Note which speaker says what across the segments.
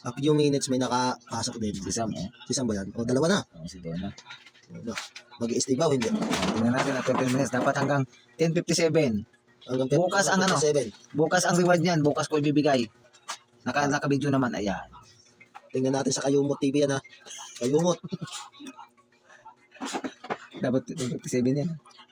Speaker 1: A few minutes may nakapasok din.
Speaker 2: Si Sam, eh.
Speaker 1: Si Sam ba yan? O, dalawa na.
Speaker 2: Oh, si Donna.
Speaker 1: Ano? Mag-i-stay ba o hindi?
Speaker 2: Tingnan natin at 20 minutes. Dapat hanggang 10.57.
Speaker 1: Hanggang
Speaker 2: Bukas ang ano?
Speaker 1: 57.
Speaker 2: Bukas ang reward niyan. Bukas ko ibibigay. Naka, naka-video naman. Ayan.
Speaker 1: Tingnan natin sa Kayumot TV yan ha. Kayumot.
Speaker 2: Dapat 10.57 yan.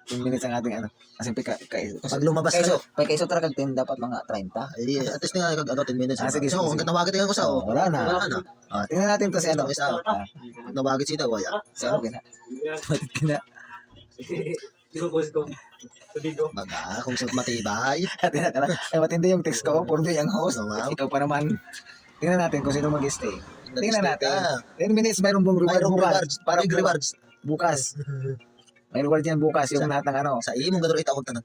Speaker 2: 10 minutes ang ating ano. Kasi pika, kaiso.
Speaker 1: Pag lumabas
Speaker 2: Kaiso,
Speaker 1: kayo.
Speaker 2: pag kaiso talaga 10, dapat mga 30.
Speaker 1: Ay, at least nga, ano, 10 minutes.
Speaker 2: Ah, sige,
Speaker 1: so,
Speaker 2: sige.
Speaker 1: nawagit tingnan ko sa,
Speaker 2: Oh,
Speaker 1: oh.
Speaker 2: wala na.
Speaker 1: Wala na.
Speaker 2: Ah, tingnan natin to si ano.
Speaker 1: Isa,
Speaker 2: Ah,
Speaker 1: Nawagit si daw, ya.
Speaker 2: sa okay na. Matit ka na.
Speaker 1: Baga, kung sa matibay.
Speaker 2: Tingnan ka na. Ay, matindi yung text ko. Puro yung host.
Speaker 1: Nga.
Speaker 2: Ikaw pa naman. Tingnan natin kung sino mag-stay. Tingnan natin.
Speaker 1: Ah,
Speaker 2: 10 minutes, mayroong bong reward
Speaker 1: Mayroong rewards.
Speaker 2: Parang
Speaker 1: rewards.
Speaker 2: Bukas. May reward yan bukas. Yung lahat ng ano.
Speaker 1: Sa imong gadro ita tanan.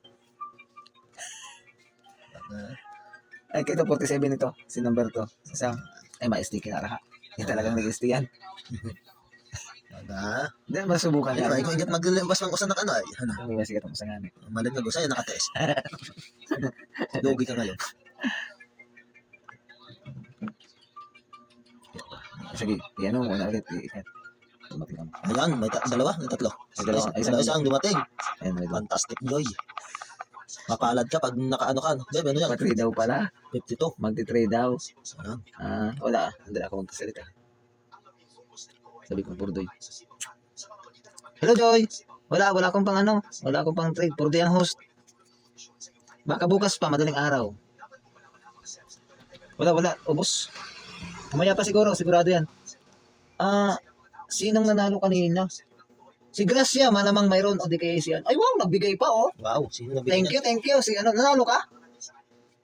Speaker 2: Ay, ito 47 ito. Si number to. Si Sam. Ay, ma-ST kinaraha. Hindi talagang nag-ST yan.
Speaker 1: Baga.
Speaker 2: Hindi, masubukan yan.
Speaker 1: ikaw ingat maglilabas ng usan ng ano ay. Ano?
Speaker 2: Ang sa ngani.
Speaker 1: Malit nga gusto, ay nakates. Lugi ka ngayon.
Speaker 2: Sige, yan mo muna ulit. Ikat. Dumating ang...
Speaker 1: Ayan, may ta- dalawa, may tatlo.
Speaker 2: May dalawa.
Speaker 1: Ay,
Speaker 2: Isang-
Speaker 1: isa, isa ang dumating.
Speaker 2: Ayan, may doon.
Speaker 1: Fantastic joy. Mapalad ka pag nakaano ka. no? Bebe, ano yan?
Speaker 2: Mag-trade daw pala.
Speaker 1: 52.
Speaker 2: Magti-trade daw.
Speaker 1: Ayan.
Speaker 2: Ah, wala. Hindi ako magkasalita. Sabi ko, Purdoy. Hello, Joy. Wala, wala akong pang ano. Wala akong pang trade. Purdoy ang host. Baka bukas pa, madaling araw. Wala, wala. Ubus. Mamaya pa siguro, sigurado yan. Ah, sinong nanalo kanina? Si Gracia, malamang mayroon o di kaya si Ay, wow, nagbigay pa, oh.
Speaker 1: Wow, sino nabigyan
Speaker 2: Thank you, thank you. Si ano, nanalo ka?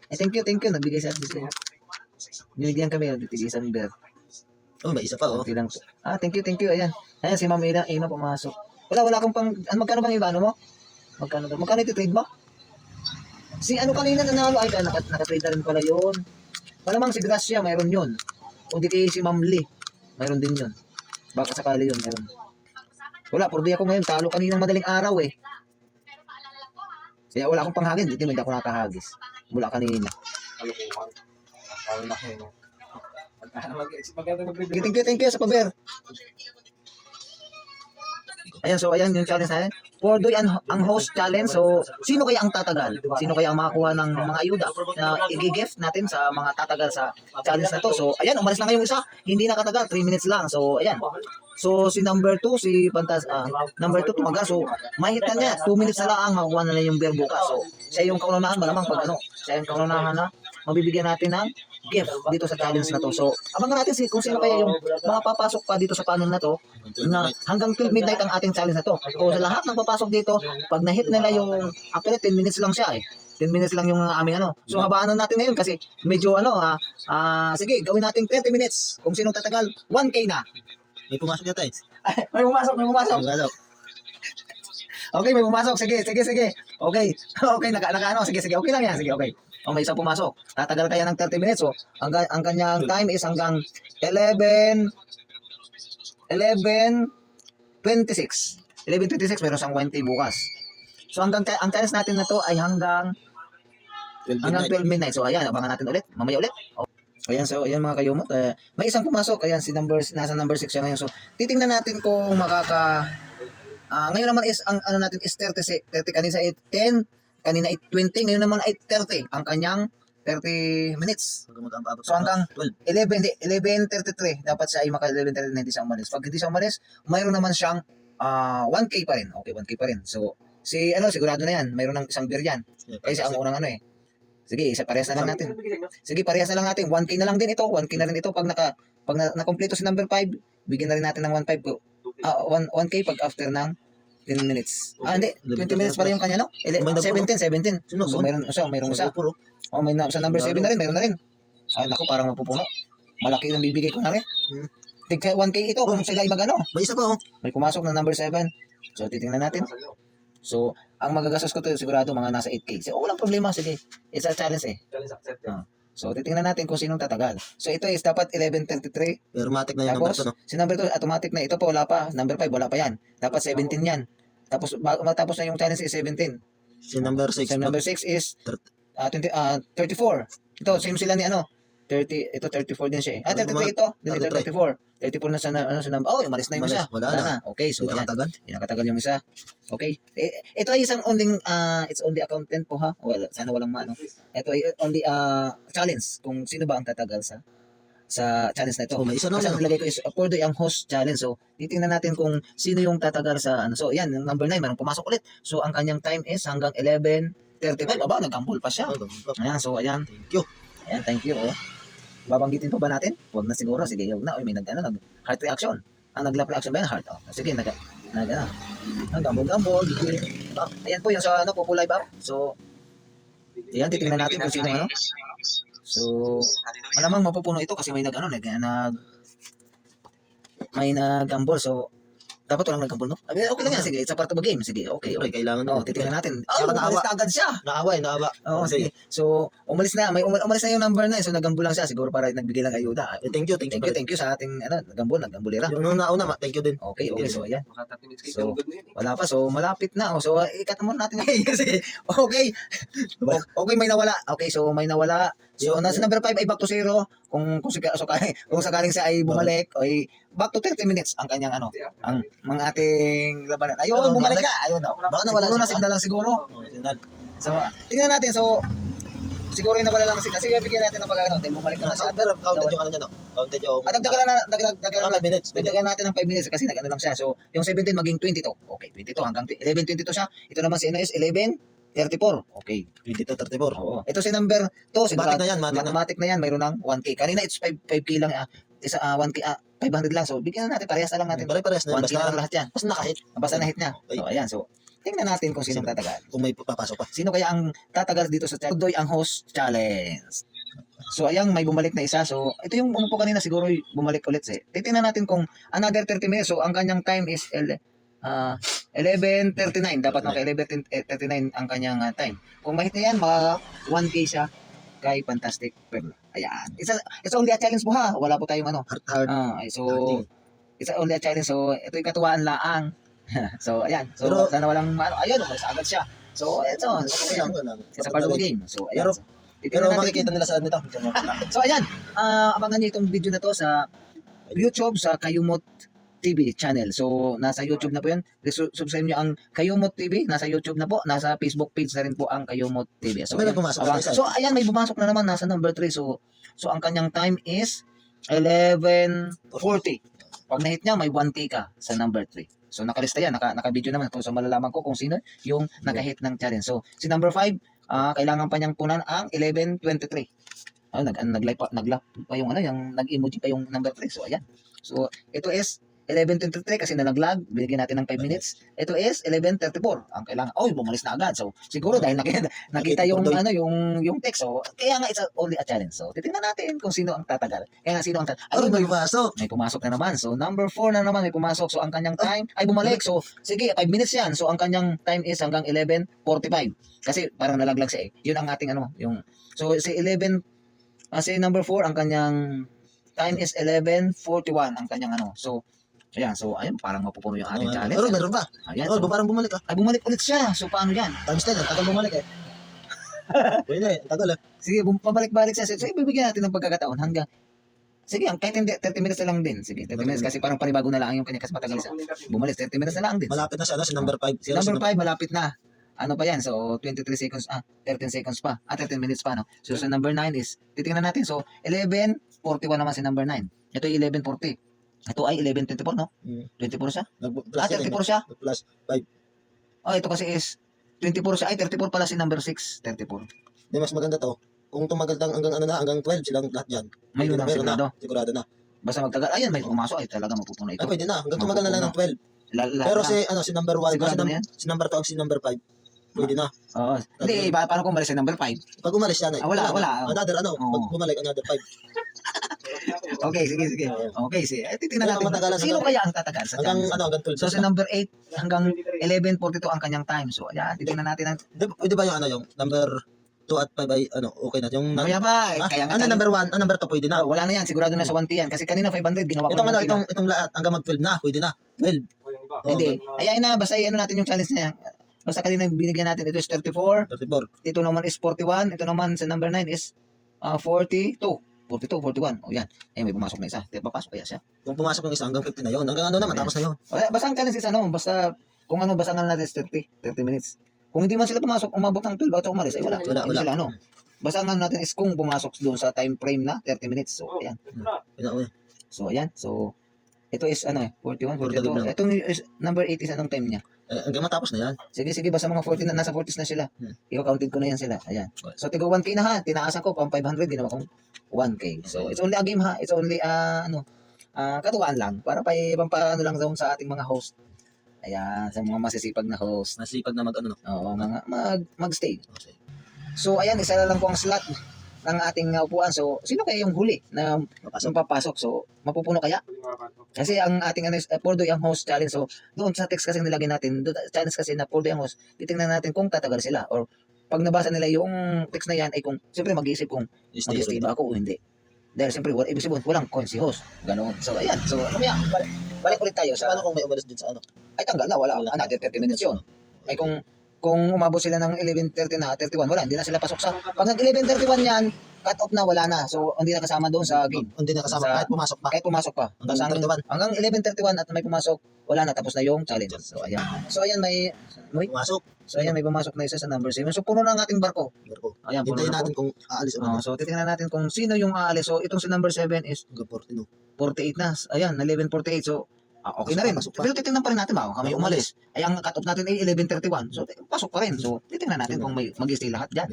Speaker 2: Eh, thank you, thank you. Nagbigay sa atin sa'yo. Binigyan kami, titigil isang beer.
Speaker 1: Oh, may isa pa oh.
Speaker 2: Lang. Ah, thank you, thank you. Ayan. Ayan, si Ma'am Ina, Ina pumasok. Wala, wala akong pang, ano, magkano bang iba, ano mo? Magkano ba? Magkano iti-trade mo? Si ano kanina nanalo, ay, naka, naka-trade na rin pala yun. Malamang si Gracia, mayroon yun. Kung di kayo si Ma'am Lee, mayroon din yun. Baka sakali yun, mayroon. Wala, purdi ako ngayon. Talo kaninang madaling araw eh. Kaya wala akong panghagis. Hindi mo hindi ako nakahagis. Mula kanina.
Speaker 3: Kalukuhan. Parang na kayo.
Speaker 2: Sige, thank you, thank you sa paber. Ayan, so ayan yung challenge natin. Pordoy ang, ang host challenge. So, sino kaya ang tatagal? Sino kaya ang makakuha ng mga ayuda na i-gift natin sa mga tatagal sa challenge na to? So, ayan, umalis na ngayong isa. Hindi nakatagal, 3 minutes lang. So, ayan. So, si number 2, si Pantas, ah, number 2 tumaga. So, mahit na niya. 2 minutes na lang makukuha na lang yung beer bukas. So, siya yung kaunahan, malamang pag ano, siya yung kaunahan na mabibigyan natin ng gift dito sa challenge na to. So, abangan natin si kung sino kaya yung mga papasok pa dito sa panel na to na hanggang 12 midnight ang ating challenge na to. So, sa lahat ng papasok dito, pag na-hit nila yung, actually 10 minutes lang siya eh. 10 minutes lang yung uh, aming ano. So, habaan na natin ngayon kasi medyo ano, ah, ah, sige, gawin natin 30 minutes. Kung sino tatagal, 1K na.
Speaker 1: May pumasok yata eh.
Speaker 2: may pumasok, may pumasok.
Speaker 1: Pumasok.
Speaker 2: Okay, may pumasok. Sige, sige, sige. Okay. Okay, naka, naka ano. Sige, sige. Okay lang yan. Sige, okay. O, may isang pumasok. Tatagal kaya ng 30 minutes. So, ang, ga- ang kanyang time is hanggang 11, 11, 26. 11.26, meron siyang 20 bukas. So, hanggang, ang challenge natin na to ay hanggang
Speaker 1: 12
Speaker 2: hanggang
Speaker 1: midnight.
Speaker 2: 12 midnight. So, ayan, abangan natin ulit. Mamaya ulit. O, Ayan, so, ayan mga kayumot. Eh, may isang pumasok. Ayan, si number, nasa number 6 siya ngayon. So, titingnan natin kung makaka... Ah, ngayon naman is, ang ano natin is 30, si- 30 kanina ay 10, kanina ay 20, ngayon naman ay 30. Ang kanyang 30 minutes. So, hanggang
Speaker 1: 12.
Speaker 2: 11, hindi, 11.33. Dapat siya ay maka 11.33 na hindi siya umalis. Pag hindi siya umalis, mayroon naman siyang ah 1K pa rin. Okay, 1K pa rin. So, si, ano, sigurado na yan. Mayroon ng isang beer yan. Kasi ang unang ano eh. Sige, isa parehas na lang natin. Sige, parehas na lang natin. 1K na lang din ito. 1K na rin ito. Pag naka pag na, na-complete si number 5, bigyan na rin natin ng 1.5 ko. Ah, 1, 1K pag after ng 10 minutes. Ah, hindi. 20 minutes pala yung kanya, no? Ele-
Speaker 1: May
Speaker 2: 17, 17.
Speaker 1: Sino?
Speaker 2: So, mayroon isa, mayroong isa. Oh, may na, sa number 7 na rin, mayroon na rin. Ay, naku, parang mapupuno. Malaki yung bibigay ko na rin.
Speaker 1: Hmm.
Speaker 2: Tigka 1K ito, kung sila ay magano.
Speaker 1: May isa pa oh.
Speaker 2: May pumasok na number 7. So, titingnan natin. So, ang magagastos ko to sigurado mga nasa 8K. So, walang problema. Sige. It's a challenge eh.
Speaker 3: Challenge accepted.
Speaker 2: Ah. So, titingnan natin kung sinong tatagal. So, ito is dapat 11.33.
Speaker 1: Pero matik na yung number
Speaker 2: Tapos,
Speaker 1: to no.
Speaker 2: si number 2, automatic na. Ito pa, wala pa. Number 5, wala pa yan. Dapat 17 yan. Tapos, matapos na yung challenge is 17.
Speaker 1: Si number 6.
Speaker 2: So, number 6 is ah, 20, ah, 34. Ito, same sila ni ano. 30, ito 34 din siya eh. Ah,
Speaker 1: Ano
Speaker 2: 33 ito. Dito
Speaker 1: 33.
Speaker 2: 34. 34 na sa, na- ano, sa number. Oh, umalis na yung isa.
Speaker 1: wala na.
Speaker 2: Okay, so yan.
Speaker 1: nakatagal.
Speaker 2: Nakatagal yung isa. Okay. Eh, ito ay isang only, ah, it's only accountant po ha. Well, sana walang maano. Ito ay only ah, challenge kung sino ba ang tatagal sa sa challenge na ito.
Speaker 1: Oh, may isa na
Speaker 2: Kasi ang nilagay ko is Pordoy ang host challenge. So, titingnan natin kung sino yung tatagal sa ano. So, yan, number 9, marang pumasok ulit. So, ang kanyang time is hanggang 11.35. Aba, nagambol pa siya.
Speaker 1: Oh.
Speaker 2: Ayan, so, ayan.
Speaker 1: Thank you.
Speaker 2: Ayan, thank you. Oh. Babanggitin pa ba natin? Huwag na siguro. Sige, huwag na. Uy, may nag, ano, nag heart reaction. Ah, nag-lap reaction ba yan? Heart. Oh. Sige, nag, nag, ano. Nagambol-gambol. Ah, ayan po yung sa ano, Populay ba? So, ayan, titingnan natin kung sino ano. So, malamang mapupuno ito kasi may nag, ano, nag, nag, may nagambol. So, dapat walang nagambol, no? Abi, Okay lang yan. Sige, it's a part of the game. Sige, okay. Okay.
Speaker 1: kailangan
Speaker 2: Oh,
Speaker 1: na.
Speaker 2: titingnan natin. Oh,
Speaker 1: naawa.
Speaker 2: umalis na agad siya.
Speaker 1: Naawa eh, naawa.
Speaker 2: Oo, sige. So, umalis na. May umal- umalis na yung number na. So, nagambol lang siya. Siguro para nagbigay lang ayuda.
Speaker 1: Eh, Thank you, thank you.
Speaker 2: Thank you, thank you sa ating ano, nagambol, nagambulera.
Speaker 1: Yung nung nauna, ma- thank you din.
Speaker 2: Okay, okay. So, ayan.
Speaker 3: Baka 30 minutes
Speaker 2: So,
Speaker 3: good na yun eh.
Speaker 2: Wala pa. So, malapit na. Oh, so, ikat muna natin kasi, okay. O- Okay, may nawala. Okay, so, may nawala. So, nasa number 5 ay back to zero kung kung, sika, so, kung sakaling siya ay bumalik o ay back to 30 minutes ang kanyang ano ang mga ating labanan. Ayun
Speaker 1: oh,
Speaker 2: bumalik ka. Ayun oh.
Speaker 1: baka nawala
Speaker 2: siguro na signal lang siguro. So tingnan natin. So siguro yung nawala lang signal. Sige bigyan natin ng pagkakataon tayo bumalik na siya.
Speaker 1: Pero counted yung ano niya no? Counted yung
Speaker 2: at dagdagan na dagdag
Speaker 1: dagdag
Speaker 2: na.
Speaker 1: minutes
Speaker 2: dagdagan natin ng 5 minutes kasi nagano lang siya. So yung 17 maging 22 okay 22 hanggang 11 22 siya. Ito naman si NS 11 34. Okay.
Speaker 1: 22, 34.
Speaker 2: Oo. Ito si number 2. Si
Speaker 1: Matic na yan, Matic na.
Speaker 2: Matic na yan. Mayroon ng 1K. Kanina it's 5, 5K lang. ah, isa, ah, 1K, ah, 500 lang. So, bigyan na natin. Parehas na lang natin.
Speaker 1: Pare-parehas na.
Speaker 2: 1K na lang lahat yan.
Speaker 1: Basta nakahit.
Speaker 2: Basta na hit
Speaker 1: na.
Speaker 2: So, ayan. So, tingnan natin kung sinong tatagal.
Speaker 1: Kung may papasok pa.
Speaker 2: Sino kaya ang tatagal dito sa Tudoy ang host challenge? So ayan, may bumalik na isa. So ito yung umupo kanina siguro bumalik ulit. Eh. Titingnan natin kung another 30 minutes. So ang kanyang time is uh, 11.39. Dapat naka 11.39 ang kanyang ah, time. Kung mahit na yan, maka 1K siya kay Fantastic Perla. Ayan. It's, a, it's only a challenge po ha. Wala po tayong ano.
Speaker 1: Heart.
Speaker 2: Ah, ay, so, it's only a challenge. So, ito yung katuwaan laang. so, ayan. So,
Speaker 1: Pero-
Speaker 2: sana walang, ano, ayun, umalis agad siya. So, ito.
Speaker 1: Okay lang, okay lang.
Speaker 2: It's a part of the game. So, ayan.
Speaker 1: Pero-
Speaker 2: So,
Speaker 1: Pero makikita nila sa nito.
Speaker 2: So, ayan. Ah, abangan niyo itong video na to sa YouTube, sa Kayumot TV channel. So, nasa YouTube na po yan. Su- Subscribe niyo ang Kayumot TV. Nasa YouTube na po. Nasa Facebook page na rin po ang Kayumot TV. So,
Speaker 1: May pumasok
Speaker 2: Abang- so, ayan. May pumasok na naman. Nasa number 3. So, so ang kanyang time is 11.40. Pag na-hit niya, may 1K ka sa number 3. So, nakalista yan. Naka, naka-video naman. So, malalaman ko kung sino yung naka-hit ng challenge. So, si number 5, ah kailangan pa niyang punan ang 11.23. Oh, nag nag-like pa, nag pa yung ano, yung nag-emoji pa yung number 3. So, ayan. So, ito is 11.23 kasi na nag-lag, binigyan natin ng 5 minutes. Ito is 11.34. Ang kailangan, oh, bumalis na agad. So, siguro dahil nakita, nakita yung ano, yung yung text. So, kaya nga it's a- only a challenge. So, titingnan natin kung sino ang tatagal. Kaya nga sino ang tatagal.
Speaker 1: Ano may pasok?
Speaker 2: may pumasok na naman. So, number 4 na naman may pumasok. So, ang kanyang time ay bumalik. So, sige, 5 minutes yan. So, ang kanyang time is hanggang 11.45. Kasi parang nalaglag siya eh. Yun ang ating ano, yung... So, si 11, ah, si number 4, ang kanyang time is 11.41 ang kanyang ano. So, ayan. So, ayun, parang mapupuno yung ating challenge.
Speaker 1: Pero meron pa.
Speaker 2: Ayan.
Speaker 1: Oh,
Speaker 2: So,
Speaker 1: parang bumalik ah.
Speaker 2: ay, bumalik ulit siya. So, paano yan?
Speaker 1: Times 10, ang tagal bumalik eh. Pwede eh, ang tagal eh.
Speaker 2: Sige, pabalik-balik siya. So, ibibigyan natin ng pagkakataon hanggang Sige, ang kahit hindi, 30 minutes na lang din. Sige, 30 minutes kasi parang panibago na lang yung kanya kasi matagal siya. Bumalik, 30 minutes na lang din.
Speaker 1: Malapit na siya, no? Si number 5. Si
Speaker 2: Number 5, malapit na. Ano pa yan? So, 23 seconds, ah, 13 seconds pa. Ah, 13 minutes pa, no? So, sa number 9 is, titingnan natin. So, 11.41 naman si number 9. Ito ay 11.40. Ito ay 11.24, no?
Speaker 1: Mm.
Speaker 2: 24 siya?
Speaker 1: Nag-plus
Speaker 2: Ah,
Speaker 1: yan eh.
Speaker 2: 34 siya?
Speaker 1: Plus
Speaker 2: Oh, ito kasi is 24 siya. Ay, 34 pala si number 6. 34.
Speaker 1: Di mas maganda to. Kung tumagal lang hanggang ano na, hanggang 12 silang lahat dyan.
Speaker 2: May unang
Speaker 1: na,
Speaker 2: sigurado.
Speaker 1: na. Sigurado na.
Speaker 2: Basta magtagal. Ayan, may pumasok. Ay, talaga mapupuno ito.
Speaker 1: Ay, pwede na. Hanggang tumagal na lang ng 12.
Speaker 2: La, la,
Speaker 1: Pero si, ano, si number 1,
Speaker 2: Sigurado
Speaker 1: si, num-
Speaker 2: yan?
Speaker 1: si number 2, si number 5. Pwede na.
Speaker 2: Oo. Hindi, pa, paano kung malis si number 5?
Speaker 1: Pag umalis yan eh.
Speaker 2: Ah, wala, wala.
Speaker 1: Another ano, pag bumalik, another 5.
Speaker 2: Okay, sige, sige. Okay, sige. Eh, titingnan natin.
Speaker 1: matagalan
Speaker 2: Sino kaya ang tatagal sa
Speaker 1: Hanggang
Speaker 2: challenge?
Speaker 1: ano, hanggang 12.
Speaker 2: So, si number 8 hanggang 11.42 ang kanyang time. So, ayan, titingnan natin ang...
Speaker 1: Di, ba yung ano, yung number 2 at 5 ay ano, okay na. Yung
Speaker 2: Kaya ba?
Speaker 1: Ah,
Speaker 2: kaya nga
Speaker 1: ano
Speaker 2: tayo-
Speaker 1: number 1, ano number 2 pwede na.
Speaker 2: Oh, wala na yan. Sigurado na sa 1T yan. Kasi kanina 500, ginawa ko
Speaker 1: Itong
Speaker 2: ng
Speaker 1: ano,
Speaker 2: 1T
Speaker 1: itong itong lahat hanggang mag 12 na, pwede na. 12.
Speaker 2: na. Hindi. Ayan na, basta ano natin yung challenge niya. Basta kanina binigyan natin, ito is 34.
Speaker 1: 34.
Speaker 2: Ito naman is 41. Ito naman sa number 9 is ah, 42. 42, 41. O yan. Eh, may pumasok na isa. Di papasok kaya siya.
Speaker 1: Kung pumasok yung isa hanggang 50 na yun, hanggang ano naman, tapos na yun.
Speaker 2: O, eh, basta ang challenge is ano, basta, kung ano, basta nga natin is 30, 30 minutes. Kung hindi man sila pumasok, umabot ng 12 at umalis, ay wala.
Speaker 1: Wala,
Speaker 2: Hindi
Speaker 1: wala.
Speaker 2: sila ano. Basta ang ano natin is kung pumasok doon sa time frame na 30 minutes. So, ayan.
Speaker 1: Eh.
Speaker 2: So, ayan. So, ito is ano eh, 41,
Speaker 1: 42
Speaker 2: 42.
Speaker 1: lang.
Speaker 2: Ito is, number 8 is anong time niya?
Speaker 1: Eh, Hanggang matapos na yan.
Speaker 2: Sige, sige, basta mga 40 na, nasa 40s na sila.
Speaker 1: Hmm.
Speaker 2: I-counted ko na yan sila. Ayan. So, tigo 1K na ha. Tinaasan ko, pang 500, ginawa kong 1K. So, it's only a game ha. It's only, ah, ano, ah, katuwaan lang. Para pa, pampaano lang doon sa ating mga host. Ayan, sa mga masisipag na host.
Speaker 1: Nasipag na mag ano. no.
Speaker 2: Oo, mga, mag, mag-stay.
Speaker 1: Okay.
Speaker 2: So, ayan, isa na lang po ang slot ng ating uh, upuan. So, sino kaya yung huli na
Speaker 1: Papasok.
Speaker 2: papasok? So, mapupuno kaya? Kasi ang ating ano, uh, Pordoy ang host challenge. So, doon sa text kasi nilagay natin, doon, challenge kasi na Pordoy ang host, titingnan natin kung tatagal sila. Or pag nabasa nila yung text na yan, ay kung, siyempre mag-iisip kung
Speaker 1: Stay
Speaker 2: mag-stay ba ako o hindi. Dahil siyempre, wala, ibig sabihin, walang coin si host. Ganoon. So, ayan. So, ano yan? Balik, balik ulit tayo sa,
Speaker 1: Paano kung may umalis dun sa ano?
Speaker 2: ay tanggal na, wala.
Speaker 1: Wala.
Speaker 2: Another 30 minutes yun. Ay kung, kung umabot sila ng 11.30 na, 31, wala, hindi na sila pasok sa, pag nag 11.31 yan, cut off na, wala na. So, hindi na kasama doon sa game.
Speaker 1: Hindi na kasama,
Speaker 2: Sa-
Speaker 1: kahit pumasok pa.
Speaker 2: Kahit pumasok pa.
Speaker 1: Hanggang
Speaker 2: Basta ang-
Speaker 1: 31.
Speaker 2: Hanggang 11.31 at may pumasok, wala na, tapos na yung challenge. So, ayan. So, ayan, may, may
Speaker 1: Pumasok.
Speaker 2: so, ayan, may pumasok na isa sa number 7. So, puno na ang ating barko.
Speaker 1: Barko.
Speaker 2: Ayan, puno
Speaker 1: Hintayin
Speaker 2: na
Speaker 1: natin kung aalis o ano.
Speaker 2: so, titingnan natin kung sino yung aalis. So, itong si number 7 is
Speaker 1: Hanggang 40 no.
Speaker 2: 48 na. Ayan, na 11.48. So, ah, okay na rin.
Speaker 1: Pasok pa.
Speaker 2: Pero titingnan pa rin natin ba
Speaker 1: Oo,
Speaker 2: umalis. Ay, ang cut-off natin ay 11.31. So, pasok pa rin. So, titingnan natin kung may mag-stay lahat dyan.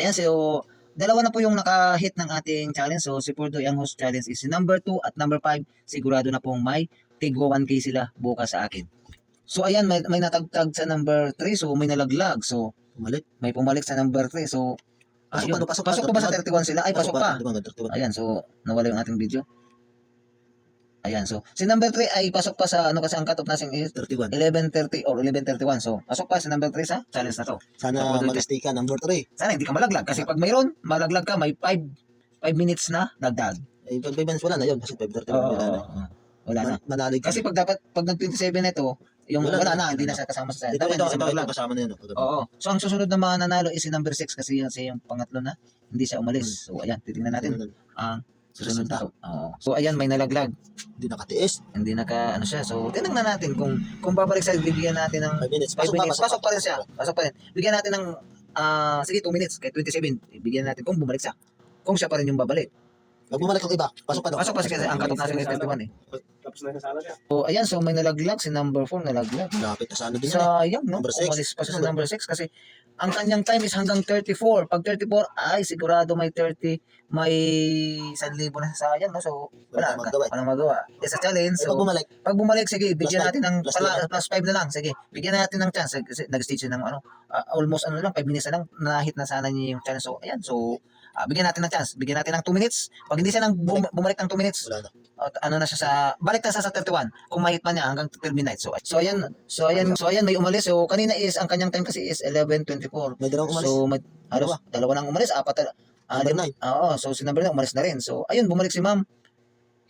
Speaker 2: Ayan, so, dalawa na po yung naka-hit ng ating challenge. So, si Purdoy ang host challenge is number 2 at number 5. Sigurado na pong may tigwa 1K sila bukas sa akin. So, ayan, may, may natagtag sa number 3. So, may nalaglag. So,
Speaker 1: Bumalik.
Speaker 2: may pumalik sa number 3. So,
Speaker 1: Pasok
Speaker 2: ayun.
Speaker 1: pa? Pasok pa,
Speaker 2: pasok pa ba sa 31 sila? Ay, pasok pa.
Speaker 1: Ba, hanggang 31.
Speaker 2: Ayan, so nawala yung ating video. Ayan, so si number 3 ay pasok pa sa ano kasi ang cut-off natin is
Speaker 1: 31.
Speaker 2: 11.30 or 11.31. So, pasok pa si number 3 sa challenge na to.
Speaker 1: Sana
Speaker 2: Ako,
Speaker 1: mag-stay ka, number 3.
Speaker 2: Sana hindi ka malaglag kasi pag mayroon, malaglag ka, may 5 5 minutes na dagdag.
Speaker 1: Eh, pag may bands, wala na yun. Kasi 5.31
Speaker 2: Oo,
Speaker 1: wala na.
Speaker 2: Wala na.
Speaker 1: Man- Manalig ka.
Speaker 2: Kasi pag dapat pag nag 27 na ito, yung
Speaker 1: Wala
Speaker 2: wala,
Speaker 1: na.
Speaker 2: na, hindi na siya kasama sa
Speaker 1: Ito, ito, ito, ito,
Speaker 2: malaglag.
Speaker 1: kasama na yun. oh.
Speaker 2: Oo. So ang susunod na mga nanalo is si number 6 kasi yun siya yung pangatlo na hindi siya umalis. So ayan, titingnan natin ang susunod na. Oo. So ayan, may nalaglag.
Speaker 1: Hindi nakatiis.
Speaker 2: hindi naka ano siya. So, tingnan natin kung kung babalik sa bigyan natin ng
Speaker 1: 5 minutes.
Speaker 2: 5
Speaker 1: Pasok pa,
Speaker 2: minutes. Pasok pa rin siya. Pasok pa rin. Bigyan natin ng ah sige 2 minutes kahit 27. Bigyan natin kung bumalik siya. Kung siya pa rin yung babalik.
Speaker 1: Pag bumalik ang iba, pasok pa. no?
Speaker 2: Pasok pa siya ang natin is 31 eh.
Speaker 3: Tapos na yung sala niya.
Speaker 2: So, ayan, so may nalaglag si number 4 nalaglag.
Speaker 1: Lapit na sana din yan. eh.
Speaker 2: No?
Speaker 1: Number six.
Speaker 2: Umalis pa siya sa number 6 kasi ang kanyang time is hanggang 34. Pag 34, ay sigurado may 30, may 1,000 na sayang, no? So, wala,
Speaker 1: Wala magawa.
Speaker 2: walang magawa. It's a challenge.
Speaker 1: Eh,
Speaker 2: So,
Speaker 1: pag bumalik,
Speaker 2: Pag bumalik, sige, bigyan
Speaker 1: Plus
Speaker 2: natin ng
Speaker 1: Plus
Speaker 2: pala, plus 5 na lang. Sige, bigyan natin ng chance. Nag-stage ng ano, ah, almost ano lang, 5 minutes na lang, na-hit na sana niya yung chance. So, ayan. So, ah, bigyan natin ng chance. Bigyan natin ng 2 minutes. Pag hindi siya nang bum- bumalik ng 2 minutes,
Speaker 1: wala na.
Speaker 2: at ano na siya sa, balik na siya sa 31. Kung mahit man niya hanggang 12 midnight. So, so ayan, so ayan, so ayan, may umalis. So, kanina is, ang kanyang time kasi is 11.24.
Speaker 1: May dalawang umalis.
Speaker 2: So, may, halos, dalawa nang umalis, apat, ah,
Speaker 1: Number
Speaker 2: lim-
Speaker 1: nine.
Speaker 2: Oo, so si number 9 umalis na rin. So, ayun, bumalik si ma'am.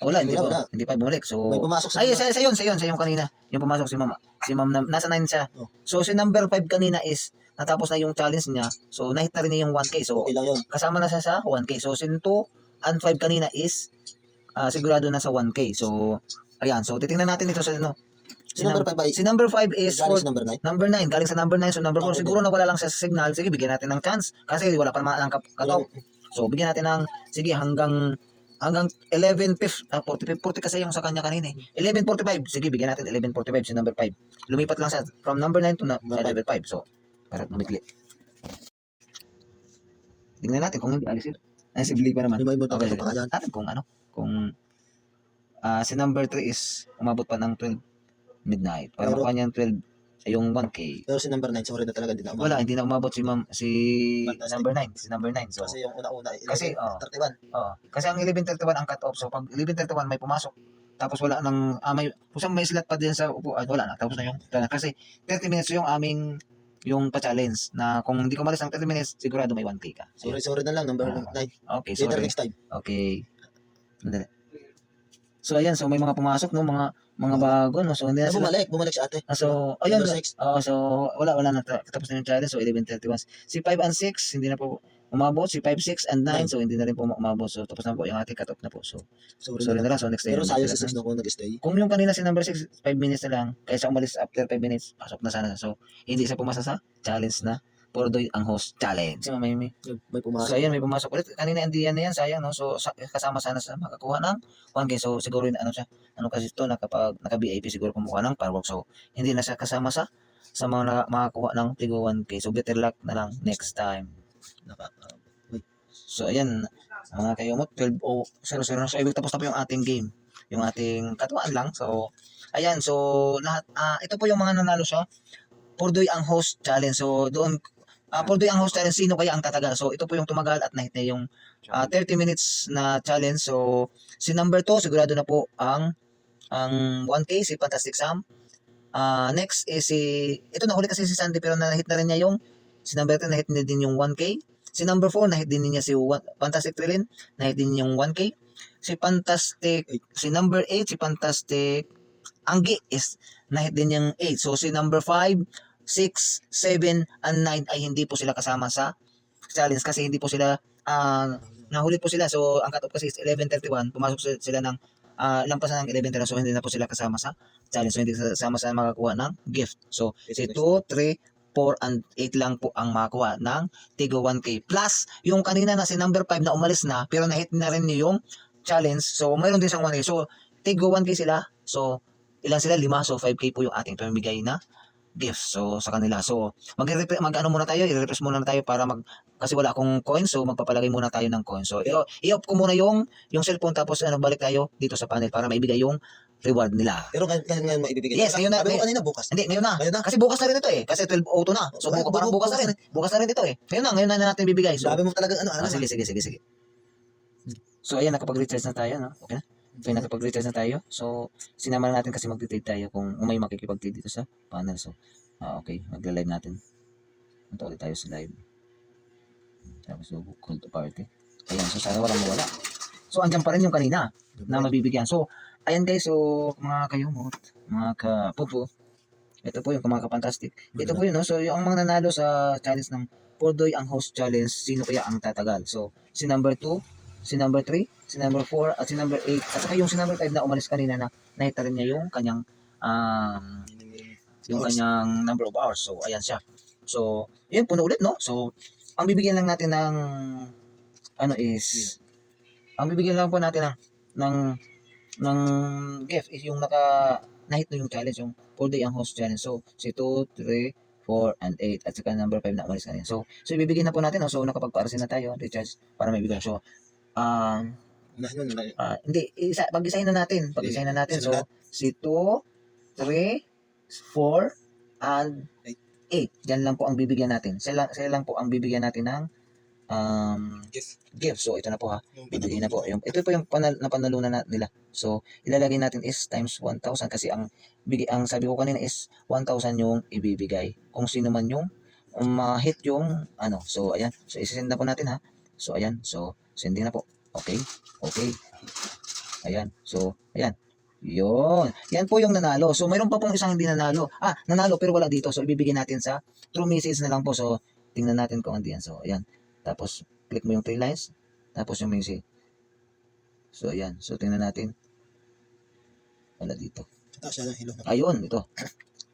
Speaker 2: Wala, hindi pa,
Speaker 1: wala.
Speaker 2: hindi pa bumalik. So,
Speaker 1: May pumasok sa
Speaker 2: ay, sa, sa yun, sa yun, sa yun kanina. Yung pumasok si mama. Si ma'am, na, nasa 9 siya.
Speaker 1: Oh.
Speaker 2: So, si number 5 kanina is, natapos na yung challenge niya. So, nahit na rin niya yung 1K. So,
Speaker 1: Okay lang yun.
Speaker 2: kasama na siya sa 1K. So, si 2 and 5 kanina is, ah, sigurado na sa 1K. So, ayan. So, titingnan natin ito sa, ano.
Speaker 1: Si number 5 ay
Speaker 2: Si number 5 is,
Speaker 1: galing
Speaker 2: for,
Speaker 1: si number 9.
Speaker 2: number 9. Galing sa number 9. So, number 4,
Speaker 1: Okay.
Speaker 2: siguro nawala lang siya sa signal. Sige, bigyan natin ng chance. Kasi wala pa naman ang cut- cut-off. So, bigyan natin ng, sige, hanggang, hanggang 11.50, ah, 40, 40 kasi yung sa kanya kanina eh. 11.45, sige, bigyan natin 11.45 si number 5. Lumipat lang siya from number 9 to
Speaker 1: number
Speaker 2: 5. So, para lumikli. Tingnan natin kung hindi alis yun. Ay, si pa naman.
Speaker 1: Ibang
Speaker 2: Okay,
Speaker 1: pa yan.
Speaker 2: natin kung ano, kung ah si number 3 is umabot pa ng 12 midnight. Para makuha niya ng 12 ay yung 1K.
Speaker 1: Pero si number 9, sorry na talaga, hindi na umabot.
Speaker 2: Wala, hindi na umabot si ma'am, si
Speaker 1: Fantastic.
Speaker 2: number 9, si number 9. So,
Speaker 1: Kasi yung una-una,
Speaker 2: Kasi,
Speaker 1: 11,
Speaker 2: oh.
Speaker 1: 31.
Speaker 2: Oo. Kasi ang 11.31 ang cut-off. So, pag 11.31 may pumasok. Tapos wala nang, ah, may, kung may slot pa din sa upuan, wala na. Tapos na yung. Kasi 30 minutes yung aming, yung pa-challenge na kung hindi ka malis ng 30 minutes, sigurado may 1K ka. So,
Speaker 1: Sorry, sorry na lang, number
Speaker 2: Ah.
Speaker 1: 9.
Speaker 2: okay,
Speaker 1: Later
Speaker 2: sorry.
Speaker 1: next time.
Speaker 2: Okay. Sandali. So, ayan. So, may mga pumasok, no? Mga, mga bago, no? So, hindi na
Speaker 1: Na
Speaker 2: sila
Speaker 1: bumalik, bumalik si ate.
Speaker 2: Ah, so, ayun.
Speaker 1: Number six.
Speaker 2: Oo, so, wala, wala na. ta- Tapos na yung challenge. So, 11.31. Si 5 and 6, hindi na po umabot. Si 5, 6, and 9, so hindi na rin po umabot. So, tapos na po yung ating cut-off na po. So,
Speaker 1: Sorry,
Speaker 2: sorry
Speaker 1: na
Speaker 2: lang. So, next time.
Speaker 1: Pero sayang Sis no kung nag-stay.
Speaker 2: Kung yung kanina si number 6, 5 minutes na lang, kaysa umalis after 5 minutes, pasok na sana. So, hindi siya pumasa sa challenge na Pordoy ang host challenge. Si Mama Yumi.
Speaker 1: May
Speaker 2: So,
Speaker 1: pumasok.
Speaker 2: ayan, may pumasok ulit. Kanina hindi yan na yan, sayang, no? So, sa, kasama sana sa makakuha ng 1K. So, siguro yun, ano siya, ano kasi ito, nakapag, naka-VIP siguro kumuha ng firework. So, hindi na siya kasama sa sa mga naka- makakuha ng tigo 1K. So, better luck na lang next time.
Speaker 1: Naka,
Speaker 2: So, ayan, mga kayo mo, 12 o 0 0 So, ibig tapos na po yung ating game. Yung ating katuwaan lang. So, ayan, so, lahat, ah, ito po yung mga nanalo siya. Pordoy ang host challenge. So, doon, ah, Pordoy ang host challenge, sino kaya ang tatagal? So, ito po yung tumagal at nahit na yung ah, 30 minutes na challenge. So, si number 2, sigurado na po ang ang 1K, si Fantastic Sam. Ah, next is si, ito nahuli kasi si Sandy pero nahit na rin niya yung, si number 3 nahit na din yung 1K. Si number 4 nahit din niya si one, Fantastic Trillion, nahit din yung 1K. Si Fantastic, si number 8, si Fantastic Anggi is nahit din yung 8. So si number 5, 6, 7, and 9 ay hindi po sila kasama sa challenge kasi hindi po sila ah, nahuli po sila. So ang cut-off kasi is 11.31. Pumasok si- sila ng ah, lampasan ng 11.31 so hindi na po sila kasama sa challenge. So hindi kasama sa makakuha ng gift. So si 2, 3, 4, and 8 lang po ang makakuha ng Tigo 1K. Plus, yung kanina na si number 5 na umalis na, pero na-hit na rin niyo yung challenge. So, mayroon din siyang 1K. So, Tigo 1K sila. So, ilan sila? 5. So, 5K po yung ating pamimigay na gift. So, sa kanila. So, mag, mag ano muna tayo, i-refresh muna tayo para mag, kasi wala akong coin, so magpapalagay muna tayo ng coin. So, i-off ko muna yung, yung cellphone, tapos ano, balik tayo dito sa panel para maibigay yung reward nila.
Speaker 1: Pero ngayon, ngayon, ngayon maibibigay.
Speaker 2: Yes, ngayon na-
Speaker 1: Sabi mo kanina bukas.
Speaker 2: Hindi, ngayon na.
Speaker 1: Ngayon na.
Speaker 2: Kasi bukas na rin ito eh. Kasi 12.02 na. So, bukas, parang bukas na rin. Bukas na rin ito eh. Ngayon na, ngayon na natin bibigay. So,
Speaker 1: Sabi mo talaga ano, ano.
Speaker 2: Ah, sige, sige, sige, sige. So, ayan, nakapag-recharge na tayo, no? Okay na? Okay, nakapag-recharge na tayo. So, sinama na natin kasi mag-trade tayo kung may makikipag-trade dito sa panel. So, ah, okay, magla-live natin. Punta ulit tayo sa live. Tapos, so, call to party. Ayan, so sana walang mawala. So, andyan pa rin yung kanina na mabibigyan. So, ayan guys, so, mga kayumot, mga kapupo, ito po yung mga kapantastic. Ito po yun, no? So, yung mga nanalo sa challenge ng Pordoy ang host challenge, sino kaya ang tatagal? So, si number 2, si number 3, si number 4, at si number 8, at saka yung si number 5 na umalis kanina na nakita rin niya yung kanyang um, yung kanyang number of hours. So, ayan siya. So, yun, puno ulit, no? So, ang bibigyan lang natin ng ano is ang bibigyan lang po natin ng ng ng gift is yung naka nahit na yung challenge yung 4 day ang host challenge. So, si 2, 3, 4, and 8 at saka number 5 na umalis kanina. So, so ibibigyan na po natin. No? So, nakapagparasin na tayo. Recharge para may bigay. So, um. Ah, hindi, isa, pag-isahin na natin. Pag-isahin na natin. So, si 2, 3, 4, and 8. Diyan lang po ang bibigyan natin. Sila, sila lang po ang bibigyan natin ng um,
Speaker 1: Gift.
Speaker 2: gift. So, ito na po ha. Bibigyan na po. Yung, ito po yung panal, na panalunan na, nila. So, ilalagay natin is times 1,000 kasi ang bigay, ang sabi ko kanina is 1,000 yung ibibigay. Kung sino man yung um, ma-hit yung ano. So, ayan. So, isisend na po natin ha. So, ayan. So, sending na po. Okay. Okay. Ayan. So, ayan. Yun. Yan po yung nanalo. So, mayroon pa pong isang hindi nanalo. Ah, nanalo pero wala dito. So, ibibigay natin sa true message na lang po. So, tingnan natin kung ano yan. So, ayan. Tapos, click mo yung three lines. Tapos yung message. So, ayan. So, tingnan natin. Wala dito.
Speaker 1: Taas siya hilo.
Speaker 2: Ayun, ito.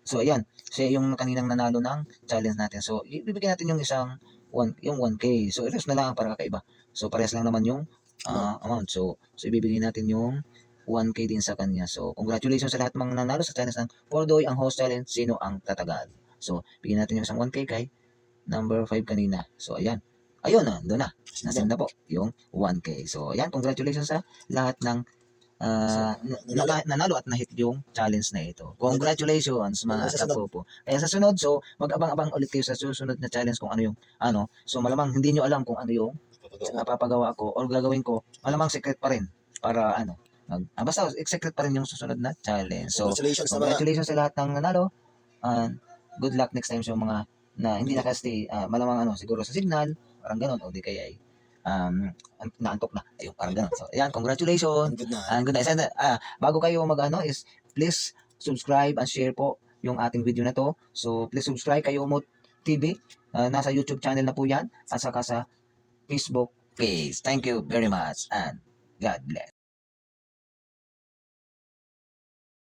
Speaker 2: So, ayan. Siya yung kaninang nanalo ng challenge natin. So, ibibigay natin yung isang one, yung 1K. So, i-rest na lang para kakaiba. So, parehas lang naman yung ah, amount. So, so, ibibigay natin yung 1K din sa kanya. So, congratulations sa lahat mga nanalo sa challenge ng Pordoy, ang host challenge, sino ang tatagal. So, bigyan natin yung isang 1K kay number 5 kanina. So, ayan. Ayun na, doon na. Nasend na po yung 1K. So, ayan, congratulations sa lahat ng ah, na- na- nanalo at nahit yung challenge na ito. Congratulations mga
Speaker 1: Sa sunod.
Speaker 2: kapopo. Kaya sa sunod, so mag-abang-abang ulit kayo sa susunod na challenge kung ano yung ano. So malamang hindi nyo alam kung ano yung napapagawa ko or gagawin ko. Malamang secret pa rin para ano. Mag, ah, basta secret pa rin yung susunod na challenge. So
Speaker 1: Congratulations sa
Speaker 2: congratulations sa lahat ng nanalo. And good luck next time sa mga na hindi nakastay. ah, malamang ano, siguro sa signal, parang ganun, o di kaya ay um, an- naantok na. Ayun, parang ganun. So, ayan, congratulations.
Speaker 1: good na.
Speaker 2: And good night. And, ah, bago kayo mag ano is please subscribe and share po yung ating video na to. So, please subscribe kay Umot TV. Ah, nasa YouTube channel na po yan at saka sa Facebook page. Thank you very much and God bless.